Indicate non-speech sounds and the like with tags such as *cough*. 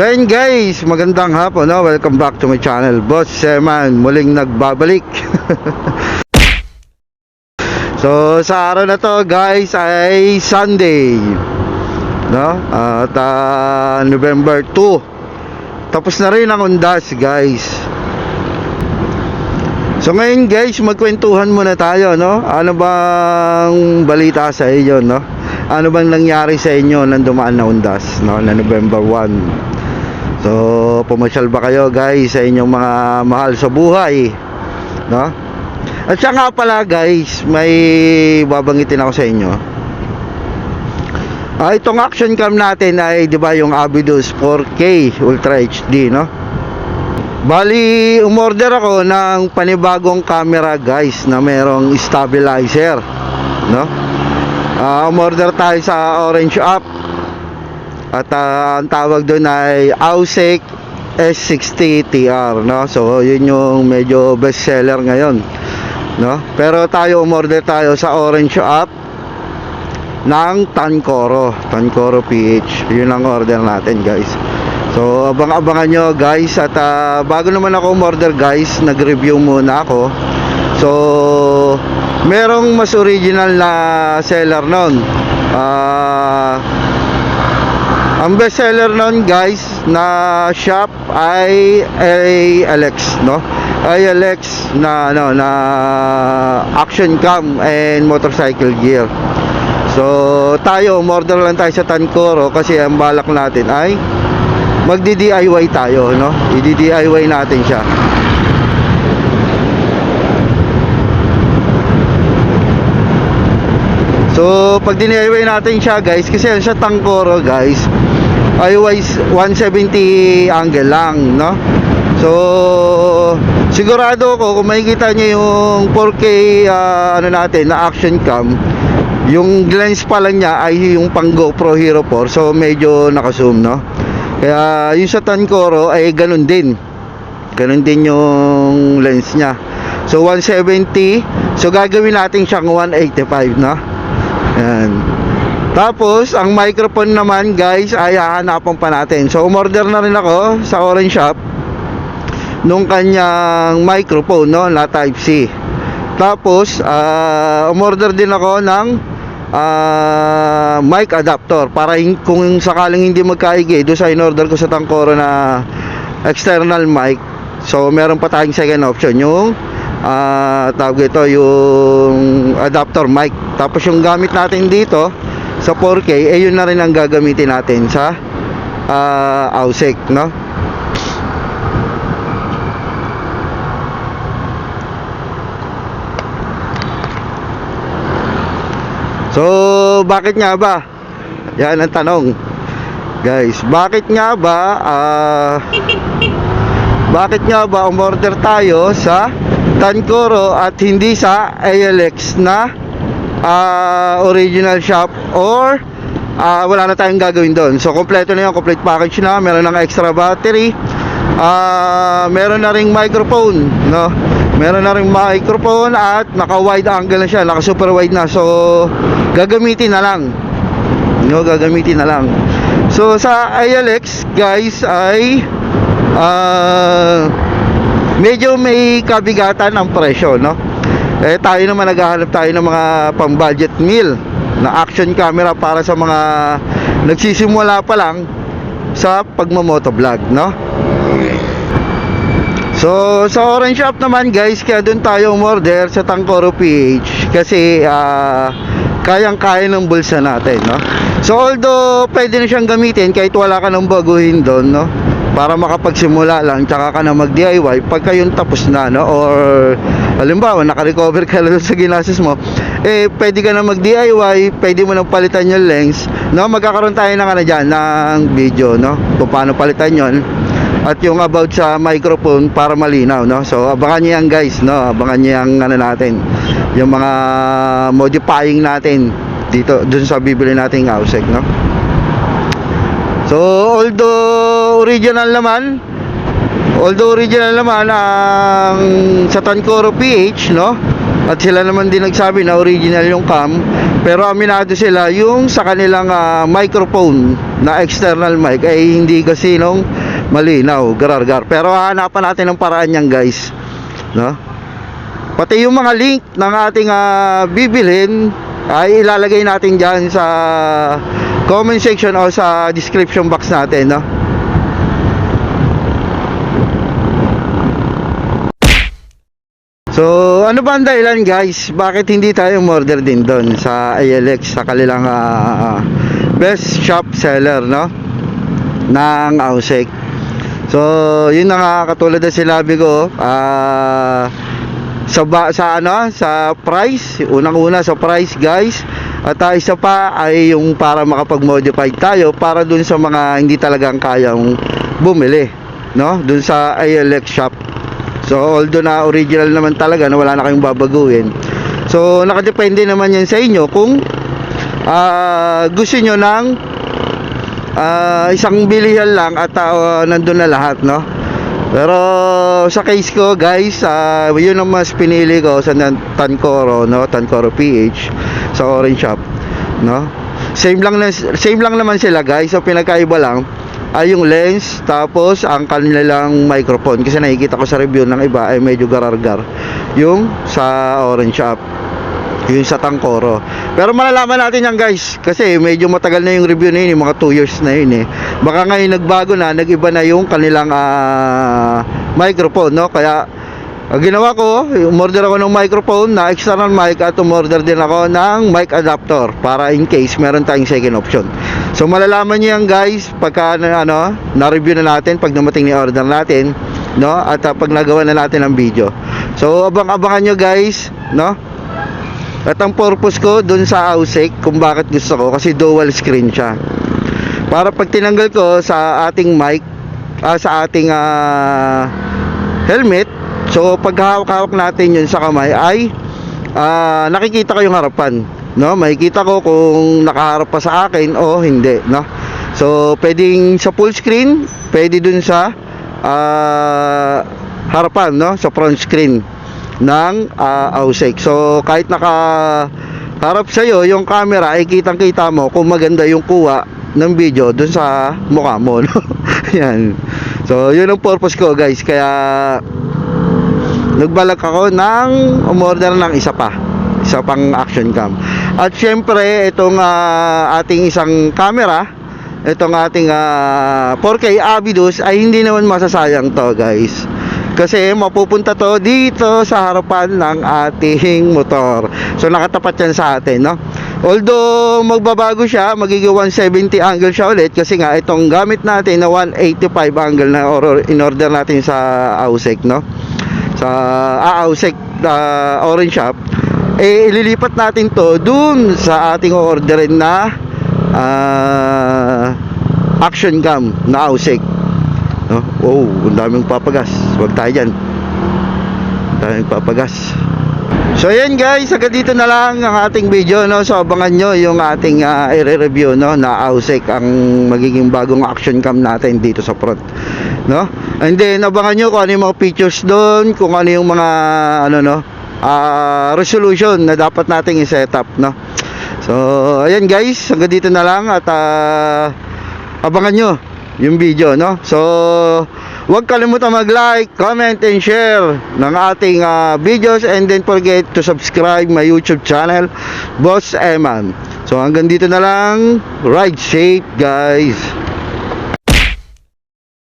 So yun guys, magandang hapon, no? welcome back to my channel. Boss Seman, muling nagbabalik. *laughs* so sa araw na to guys ay Sunday. No? At ah, November 2. Tapos na rin ang undas guys. So ngayon guys, magkwentuhan muna tayo, no? Ano bang balita sa inyo, no? Ano bang nangyari sa inyo nang dumaan na undas, no? Na November 1. So, pumasyal ba kayo guys sa inyong mga mahal sa buhay, no? At siya nga pala guys, may babanggitin ako sa inyo. Ah, itong action cam natin ay 'di ba yung Avidus 4K Ultra HD, no? Bali, umorder ako ng panibagong camera guys na merong stabilizer, no? Ah, umorder tayo sa Orange App. At ah, ang tawag doon ay Ausec S60 TR, no? So, yun yung medyo best seller ngayon, no? Pero tayo umorder tayo sa Orange App ng Tancoro, Tancoro PH. Yun ang order natin, guys. So, abang-abangan nyo guys at ah, bago naman ako umorder guys, nag-review muna ako. So, merong mas original na seller nun. Ah, ang best seller nun guys na shop ay ALX, no? ALX na ano na action cam and motorcycle gear. So, tayo umorder lang tayo sa Tancoro kasi ang balak natin ay magdi-DIY tayo, no? I-DIY natin siya. So, pag DIY natin siya, guys, kasi yan sa Tangkoro, guys, ay wise 170 angle lang, no? So, sigurado ko kung makikita niyo yung 4K ah, ano natin na action cam, yung lens pa lang niya ay yung pang GoPro Hero 4, so medyo naka-zoom, no? Kaya yung sa Tancoro ay ganun din. Ganun din yung lens niya. So 170. So gagawin natin siyang 185 no. Yan. Tapos ang microphone naman guys ay hahanapan pa natin. So umorder na rin ako sa Orange Shop nung kanyang microphone no na type C. Tapos ah, umorder din ako ng ah, mic adapter para kung sakaling hindi magkaigi doon sa in-order ko sa Tangkoro na external mic so meron pa tayong second option yung ah, tawag ito yung adapter mic tapos yung gamit natin dito sa 4K eh yun na rin ang gagamitin natin sa ah, Ausec no So, bakit nga ba? Yan ang tanong. Guys, bakit nga ba ah bakit nga ba umorder tayo sa Tancoro at hindi sa ALX na ah, original shop or ah, wala na tayong gagawin doon. So, kompleto na yung complete package na. Meron ng extra battery. Ah, meron na ring microphone, no? Meron na ring microphone at naka wide angle na siya, naka super wide na. So, gagamitin na lang. No, gagamitin na lang. So, sa ILX, guys, ay ah medyo may kabigatan ang presyo, no? Eh, tayo naman naghahanap tayo ng mga pang-budget meal na action camera para sa mga nagsisimula pa lang sa pagmamotovlog, no? So, sa Orange Shop naman guys, kaya doon tayo umorder sa Tangkoro PH kasi ah, kayang-kaya ng bulsa natin, no? So, although pwede na siyang gamitin kahit wala ka nang baguhin doon, no? Para makapagsimula lang, tsaka ka na mag-DIY pagka yung tapos na, no? Or, halimbawa, naka-recover ka lang *laughs* sa ginastos mo, eh, pwede ka na mag-DIY, pwede mo nang palitan yung lens, no? Magkakaroon tayo ng ano dyan, ng video, no? Kung paano palitan yon at yung about sa microphone para malinaw no so abangan niyo yan guys no abangan niyo yung ano natin yung mga modifying natin dito dun sa bibili nating Ausec no so although original naman although original naman ang sa Tancoro PH no at sila naman din nagsabi na original yung cam Pero aminado sila yung sa kanilang ah, microphone na external mic ay hindi kasi nung malinaw, garargar. Pero hahanapan natin ng paraan yan guys. No? Pati yung mga link ng ating ah, bibilhin ay ilalagay natin dyan sa comment section o sa description box natin. No? So, ano ba ang dahilan guys? Bakit hindi tayo order din doon sa ALX sa kanilang ah, best shop seller, no? Ng Ausek. So, yun na nga katulad na sinabi ko, ah sa ba, sa ano, sa price, unang-una sa price, guys. At ah, isa pa ay yung para makapag-modify tayo para dun sa mga hindi talagang kayang bumili, no? Dun sa ALX shop. So although na original naman talaga na wala na kayong babaguhin. So nakadepende naman yan sa inyo kung ah, gusto nyo ng ah, isang bilihan lang at ah, nandun na lahat no. Pero sa case ko guys, ah, yun ang mas pinili ko sa Tancoro no, Tancoro PH sa Orange Shop no. Same lang na, same lang naman sila guys. So pinagkaiba lang ay yung lens tapos ang kanilang microphone kasi nakikita ko sa review ng iba ay medyo garargar yung sa orange shop yung sa Tangkoro pero malalaman natin yan guys kasi medyo matagal na yung review na yun yung mga 2 years na yun eh baka ngayon nagbago na nagiba na yung kanilang ah, microphone no kaya ang ginawa ko, umorder ako ng microphone na external mic at umorder din ako ng mic adapter para in case meron tayong second option. So malalaman niyo yan guys pagka ano, na-review na natin pag dumating ni order natin, no? At ah, pag nagawa na natin ang video. So abang-abangan nyo guys, no? At ang purpose ko dun sa Ausek kung bakit gusto ko kasi dual screen siya. Para pag tinanggal ko sa ating mic, ah, sa ating ah, helmet, so pag hawak-hawak natin yun sa kamay ay ah, nakikita ko yung harapan. No, makikita ko kung nakaharap pa sa akin o hindi, no. So, pwedeng sa full screen, pwede dun sa ah, harapan, no, sa front screen ng uh, Ausek. So, kahit naka harap sa iyo yung camera ay kitang-kita mo kung maganda yung kuha ng video dun sa mukha mo, *laughs* no. Yan. So, yun ang purpose ko, guys. Kaya nagbalak ako ng umorder ng isa pa isa pang action cam at syempre itong ah, ating isang camera itong ating ah, 4K Avidus ay hindi naman masasayang to guys kasi mapupunta to dito sa harapan ng ating motor. So nakatapat yan sa atin no? Although magbabago siya magiging 170 angle siya ulit kasi nga itong gamit natin na 185 angle na or in order natin sa Ausek no? Sa Aausek uh, Orange Shop eh ililipat natin to dun sa ating orderin na ah, action cam na Ausek no? oh ang daming papagas wag tayo dyan daming papagas So ayan guys, hanggang dito na lang ang ating video no. So abangan nyo yung ating uh, i-review no na Ausek ang magiging bagong action cam natin dito sa front. No? And then abangan nyo kung ano yung mga features doon, kung ano yung mga ano no, ah, resolution na dapat nating i-set up no. So ayan guys, hanggang dito na lang at ah, abangan nyo yung video no. So Huwag kalimutan mag-like, comment, and share ng ating ah, videos and then forget to subscribe my YouTube channel, Boss Eman. So hanggang dito na lang. Ride safe guys.